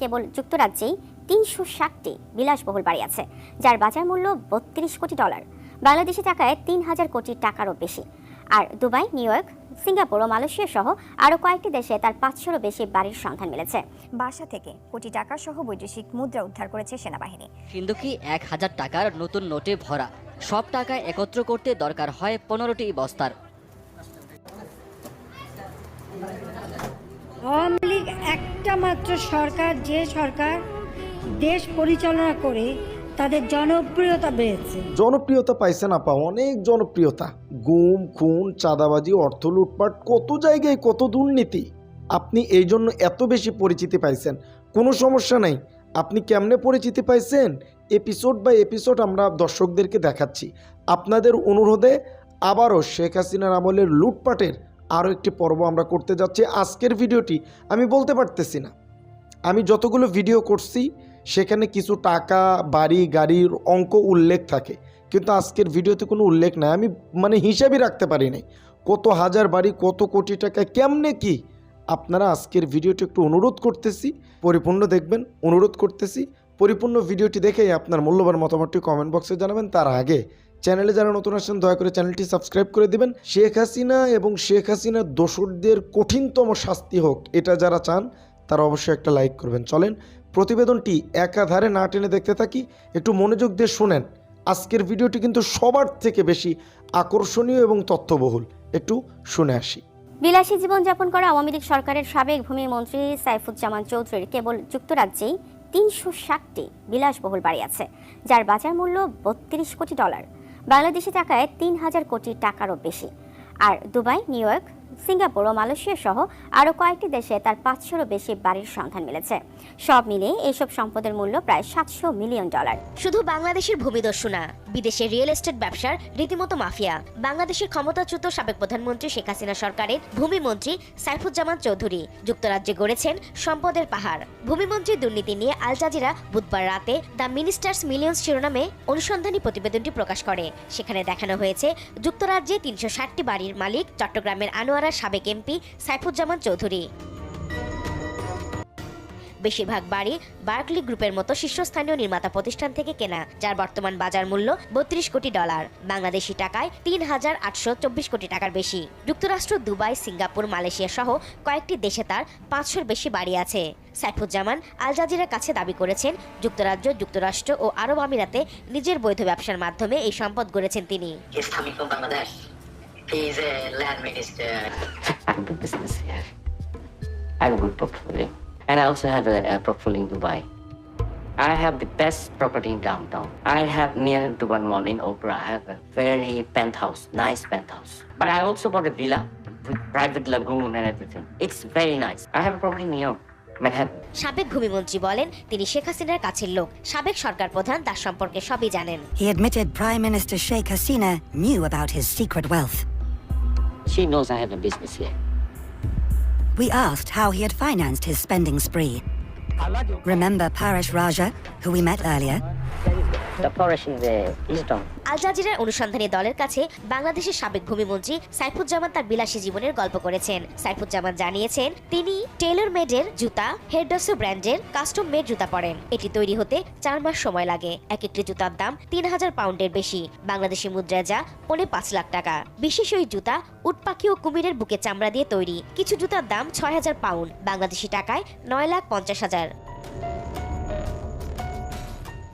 কেবল যুক্তরাজ্যেই তিনশো ষাটটি বিলাসবহুল বাড়ি আছে যার বাজার মূল্য বত্রিশ কোটি ডলার। বাংলাদেশি টাকায় তিন হাজার কোটি টাকারও বেশি। আর দুবাই নিউ ইয়র্ক সিঙ্গাপুর ও মালয়েশিয়া সহ আরও কয়েকটি দেশে তার পাঁচশোরও বেশি বাড়ির সন্ধান মিলেছে। বাসা থেকে কোটি টাকা সহ বৈদেশিক মুদ্রা উদ্ধার করেছে সেনাবাহিনী। কিন্তু কি এক হাজার টাকার নতুন নোটে ভরা? সব টাকা একত্র করতে দরকার হয় পনেরোটি বস্তার আওয়ামী লীগ একটা মাত্র সরকার, যে সরকার দেশ পরিচালনা করে, তাদের জনপ্রিয়তা বেড়েছে। জনপ্রিয়তা পাইছে না পা অনেক জনপ্রিয়তা। গুম, খুন, চাঁদাবাজি, অর্থ লুটপাট, কত জায়গায় কত দুর্নীতি। আপনি এই জন্য এত বেশি পরিচিতি পাইছেন। কোনো সমস্যা নাই। আপনি কেমনে পরিচিতি পাইছেন? এপিসোড বাই এপিসোড আমরা দর্শকদেরকে দেখাচ্ছি। আপনাদের অনুরোধে আবারও শেখ হাসিনার আমলের লুটপাটের আরও একটি পর্ব আমরা করতে যাচ্ছি। আজকের ভিডিওটি আমি বলতে পারতেছি না। আমি যতগুলো ভিডিও করছি, সেখানে কিছু টাকা, বাড়ি, গাড়ির অঙ্ক উল্লেখ থাকে। কিন্তু আজকের ভিডিওতে কোনো উল্লেখ নাই। আমি মানে হিসাবই রাখতে পারি নাই। কত হাজার বাড়ি, কত কোটি টাকা, কেমনে কি? আপনারা আজকের ভিডিওটি একটু অনুরোধ করতেছি। পরিপূর্ণ দেখবেন, অনুরোধ করতেছি। পরিপূর্ণ ভিডিওটি দেখেই আপনার মূল্যবান মতামতটি কমেন্ট বক্সে জানাবেন। তার আগে চ্যানেলে যারা নতুন আসেন দয়া করে চ্যানেলটি সাবস্ক্রাইব করে দিবেন। শেখ হাসিনা এবং শেখ হাসিনার দোসরদের কঠিনতম শাস্তি হোক, এটা যারা চান, তারা অবশ্যই একটা লাইক করবেন। চলেন, প্রতিবেদনটি একাধারে না টেনে দেখতে থাকি, একটু মনোযোগ দিয়ে শোনেন। আজকের ভিডিওটি কিন্তু সবার থেকে বেশি আকর্ষণীয় এবং তথ্যবহুল। একটু শুনে আসি। বিলাসী জীবনযাপন করা আওয়ামী লীগ সরকারের সাবেক ভূমিমন্ত্রী সাইফুজ্জামান চৌধুরীর কেবল যুক্তরাজ্যেই তিনশো ষাটটি বিলাসবহুল বাড়ি আছে, যার বাজার মূল্য বত্রিশ কোটি ডলার। বাংলাদেশি টাকায় তিন হাজার কোটি টাকারও বেশি। আর দুবাই নিউ ইয়র্ক সিঙ্গাপুর ও মালয়েশিয়া সহ আরও কয়েকটি দেশে তার পাঁচশোরও বেশি বাড়ির সন্ধান মিলেছে। সব মিলিয়ে এইসব সম্পদের মূল্য প্রায় সাতশো মিলিয়ন ডলার। শুধু বাংলাদেশের ভূমিদস্যু না বিদেশের রিয়েল এস্টেট ব্যবসার রীতিমতো মাফিয়া। বাংলাদেশের ক্ষমতাচ্যুত সাবেক প্রধানমন্ত্রী শেখ হাসিনা সরকারের ভূমিমন্ত্রী সাইফুজ্জামান চৌধুরী যুক্তরাজ্যে গড়েছেন সম্পদের পাহাড়। ভূমিমন্ত্রীর দুর্নীতি নিয়ে আল জাজিরা বুধবার রাতে দ্য মিনিস্টার্স মিলিয়ন্স শিরোনামে অনুসন্ধানী প্রতিবেদনটি প্রকাশ করে। সেখানে দেখানো হয়েছে, যুক্তরাজ্যে তিনশো ষাটটি বাড়ির মালিক চট্টগ্রামের আনোয়ারার সাবেক এমপি সাইফুজ্জামান চৌধুরী। বেশিরভাগ বাড়ি বার্কলি গ্রুপের মতো শীর্ষস্থানীয় নির্মাতা প্রতিষ্ঠান থেকে কেনা, যার বর্তমান বাজার মূল্য বত্রিশ কোটি ডলার। বাংলাদেশি টাকায় তিন হাজার আটশো চব্বিশ কোটি টাকার বেশি। যুক্তরাষ্ট্র, দুবাই, সিঙ্গাপুর, মালয়েশিয়া সহ কয়েকটি দেশে তার পাঁচশোর বেশি বাড়ি আছে। সাইফুজ্জামান আল জাজিরার কাছে দাবি করেছেন, যুক্তরাজ্য, যুক্তরাষ্ট্র ও আরব আমিরাতে নিজের বৈধ ব্যবসার মাধ্যমে এই সম্পদ গড়েছেন তিনি. He's a land minister. I have a good business here. I have a good portfolio. And I also have a, a portfolio in Dubai. I have the best property in downtown. I have near Dubai Mall in Opera. I have a very penthouse, nice penthouse. But I also bought a villa with private lagoon and everything. It's very nice. I have a property in New York, Manhattan. সাবেক ভূমিমন্ত্রী বলেন তিনি শেখ হাসিনার কাছের লোক সাবেক সরকার প্রধান তার সম্পর্কে সবই জানেন He admitted Prime Minister Sheikh Hasina knew about his secret wealth. She knows I have a business here. We asked how he had financed his spending spree. Remember Paresh Raja, who we met earlier? আল জাজিরার অনুসন্ধানী দলের কাছে বাংলাদেশের সাবেক ভূমিমন্ত্রী সাইফুজ্জামান তার বিলাসী জীবনের গল্প করেছেন। সাইফুজ্জামান জানিয়েছেন, তিনি টেলর মেডের জুতা হেডসো ব্র্যান্ডের কাস্টম মেড জুতা পরেন। এটি তৈরি হতে চার মাস সময় লাগে। এক একটি জুতার দাম তিন হাজার পাউন্ডের বেশি। বাংলাদেশি মুদ্রায় যা পৌনে পাঁচ লাখ টাকা। বিশেষ ওই জুতা উটপাখি ও কুমিরের বুকে চামড়া দিয়ে তৈরি। কিছু জুতার দাম ছয় হাজার পাউন্ড। বাংলাদেশি টাকায় নয় লাখ পঞ্চাশ হাজার।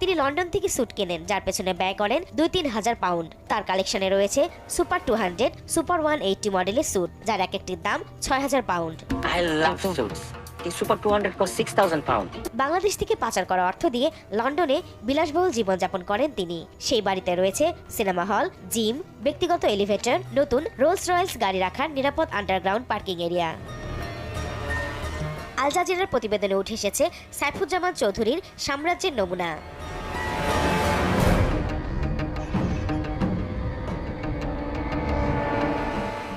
তিনি লন্ডন থেকে স্যুট কেনেন যার পেছনে ব্যয় করেন দুই তিন হাজার পাউন্ড। তার কালেকশনে রয়েছে super two hundred super one eighty মডেলের স্যুট যার এক একটির দাম ছয় হাজার pound. I love suits. The Super 200 cost 6,000 pounds. Bangladesh থেকে পাচার করা অর্থ দিয়ে লন্ডনে বিলাসবহুল জীবনযাপন করেন তিনি। সেই বাড়িতে রয়েছে সিনেমা হল জিম ব্যক্তিগত এলিভেটর নতুন রোলস রয়েলস গাড়ি রাখার নিরাপদ আন্ডারগ্রাউন্ড পার্কিং এরিয়া। আল জাজিরার প্রতিবেদনে উঠে এসেছে সাইফুজ্জামান চৌধুরীর সাম্রাজ্যের নমুনা।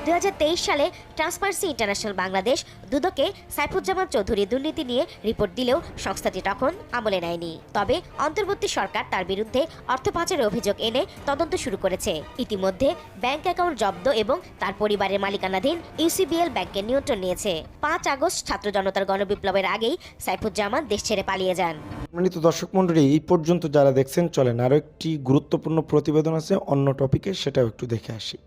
দু হাজার তেইশ সালে ট্রান্সপারেন্সি ইন্টারন্যাশনাল বাংলাদেশ দুদকে সাইফুজ্জামান চৌধুরী দুর্নীতি নিয়ে রিপোর্ট দিলেও সংস্থাটি তখন আমলে নেয়নি। তবে অন্তর্বর্তী সরকার তার বিরুদ্ধে অর্থ পাচারের অভিযোগ এনে তদন্ত শুরু করেছে। ইতিমধ্যে ব্যাংক অ্যাকাউন্ট জব্দ এবং তার পরিবারের মালিকানাধীন ইউসিবিএল ব্যাংকের নিয়ন্ত্রণ নিয়েছে। পাঁচ আগস্ট ছাত্র জনতার গণবিপ্লবের আগেই সাইফুজ্জামান দেশ ছেড়ে পালিয়ে যান। সম্মানিত দর্শক মণ্ডলী, এই পর্যন্ত যারা দেখছেন, চলেন আরও একটি গুরুত্বপূর্ণ প্রতিবেদন আছে, অন্য টপিকে সেটাও একটু দেখে আসি।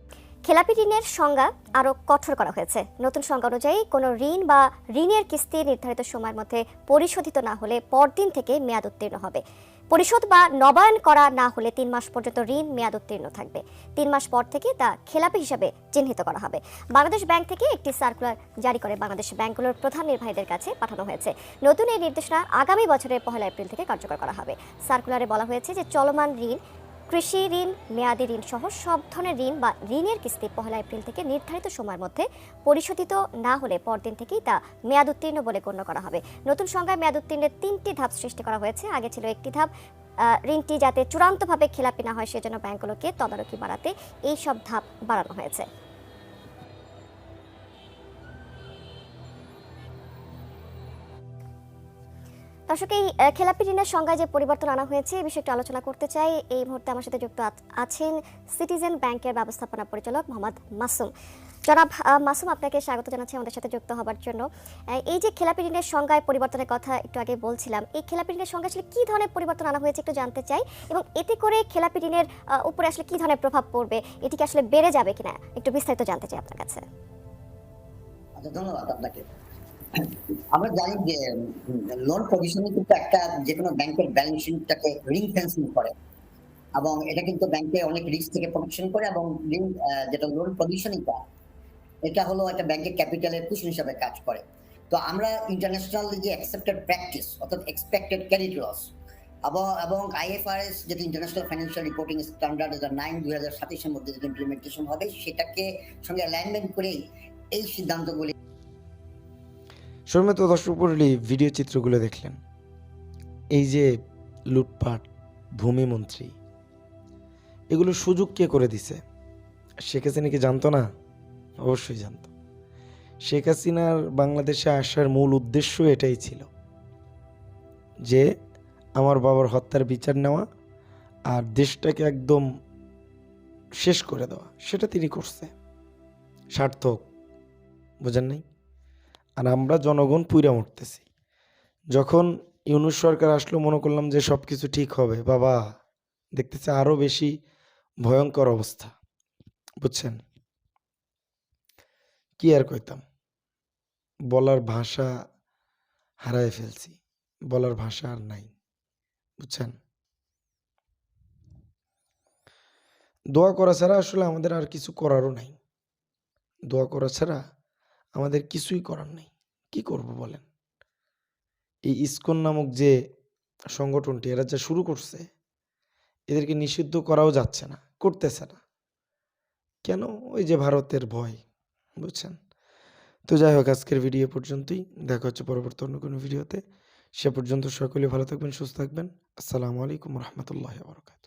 খেলাপি ঋণের সংজ্ঞা আরও কঠোর করা হয়েছে। নতুন সংজ্ঞা অনুযায়ী কোনো ঋণ বা ঋণের কিস্তি নির্ধারিত সময়ের মধ্যে পরিশোধিত না হলে পরদিন থেকে মেয়াদ উত্তীর্ণ হবে। পরিশোধ বা নবায়ন করা না হলে তিন মাস পর্যন্ত ঋণ মেয়াদ উত্তীর্ণ থাকবে। তিন মাস পর থেকে তা খেলাপি হিসাবে চিহ্নিত করা হবে। বাংলাদেশ ব্যাংক থেকে একটি সার্কুলার জারি করে বাংলাদেশ ব্যাংকগুলোর প্রধান নির্বাহীদের কাছে পাঠানো হয়েছে। নতুন এই নির্দেশনা আগামী বছরের পহেলা এপ্রিল থেকে কার্যকর করা হবে। সার্কুলারে বলা হয়েছে যে চলমান ঋণ কৃষি ঋণ, মেয়াদি ঋণ সহ সব ধরনের ঋণ বা ঋণের কিস্তি পহেলা এপ্রিল থেকে নির্ধারিত সময়ের মধ্যে পরিশোধিত না হলে পরদিন থেকেই তা মেয়াদ উত্তীর্ণ বলে গণ্য করা হবে। নতুন সংজ্ঞায় মেয়াদ উত্তীর্ণের তিনটি ধাপ সৃষ্টি করা হয়েছে। আগে ছিল একটি ধাপ ঋণটি যাতে চূড়ান্তভাবে খেলাপি না হয় সেজন্য ব্যাংকগুলোকে তদারকি বাড়াতে এই সব ধাপ বাড়ানো হয়েছে। দর্শক, এই খেলাপি ঋণের সংজ্ঞায় যে পরিবর্তন আনা হয়েছে, এই বিষয়ে একটু আলোচনা করতে চাই। এই মুহূর্তে আমার সাথে যুক্ত আছেন সিটিজেন ব্যাংকের ব্যবস্থাপনা পরিচালক মোহাম্মদ মাসুম। জনাব মাসুম, আপনাকে স্বাগত জানাচ্ছি আমাদের সাথে যুক্ত হবার জন্য। এই যে খেলাপি ঋণের সংজ্ঞায় পরিবর্তনের কথা একটু আগে বলছিলাম, এই খেলাপি ঋণের সংজ্ঞা আসলে কি ধরনের পরিবর্তন আনা হয়েছে একটু জানতে চাই এবং এতে করে খেলাপি ঋণের উপরে আসলে কি ধরনের প্রভাব পড়বে এটিকে আসলে বেড়ে যাবে কিনা একটু বিস্তারিত জানতে চাই আপনার কাছে। আচ্ছা ধন্যবাদ আপনাকে। আমরা জানি যে লোন প্রভিশনে কিন্তু একটা যে কোনো ব্যাংকের ব্যালেন্স শিটটাকে রিং ফেন্সিং করে এবং এটা কিন্তু ব্যাংকে অনেক রিস্ক থেকে প্রোটেকশন করে এবং যেটা লোন এটা হলো একটা ব্যাংকের ক্যাপিটালের কুশন হিসাবে কাজ করে। তো আমরা ইন্টারন্যাশনাল যে অ্যাকসেপ্টেড প্র্যাকটিস অর্থাৎ এক্সপেক্টেড লস এবং IFRS international financial reporting standard nine দুই হাজার সাতাশের মধ্যে যেটা ইমপ্লিমেন্টেশন হবে, সেটাকে সঙ্গে অ্যালাইনমেন্ট করেই এই সিদ্ধান্তগুলি সম্মানিত দর্শক ভিডিও চিত্রগুলো দেখলেন। এই যে লুটপাট, ভূমিমন্ত্রী, এগুলো সুযোগ কে করে দিছে? শেখ হাসিনা কি জানতো না? অবশ্যই জানতো। শেখ হাসিনার বাংলাদেশে আসার মূল উদ্দেশ্য এটাই ছিল যে আমার বাবার হত্যার বিচার নেওয়া আর দেশটাকে একদম শেষ করে দেওয়া। সেটা তিনি করছে। সার্থক, বোঝেন নাই? আর আমরা জনগণ পুইরা মরতেছি। যখন ইউনুস সরকার আসলো, মনে করলাম যে সব কিছু ঠিক হবে। বাবা, দেখতেছে আরও বেশি ভয়ঙ্কর অবস্থা। বুঝছেন? কি আর কইতাম? বলার ভাষা হারায় ফেলছি। বলার ভাষা আর নাই। বুঝছেন? দোয়া করা ছাড়া আসলে আমাদের আর কিছু করারও নাই। দোয়া করা ছাড়া আমাদের কিছুই করার নেই। কি করব বলেন? এই ইসকন নামক যে সংগঠনটি, এরা যা শুরু করছে, এদেরকে নিষিদ্ধ করাও যাচ্ছে না, করতেছে না। কেন? ওই যে ভারতের ভয়, বুঝছেন? তো যাই হোক, আজকের ভিডিও পর্যন্তই। দেখা হচ্ছে পরবর্তী অন্য কোনো ভিডিওতে। সে পর্যন্ত সকলে ভালো থাকবেন, সুস্থ থাকবেন। আসসালামু আলাইকুম রহমতুল্লাহ বরকাত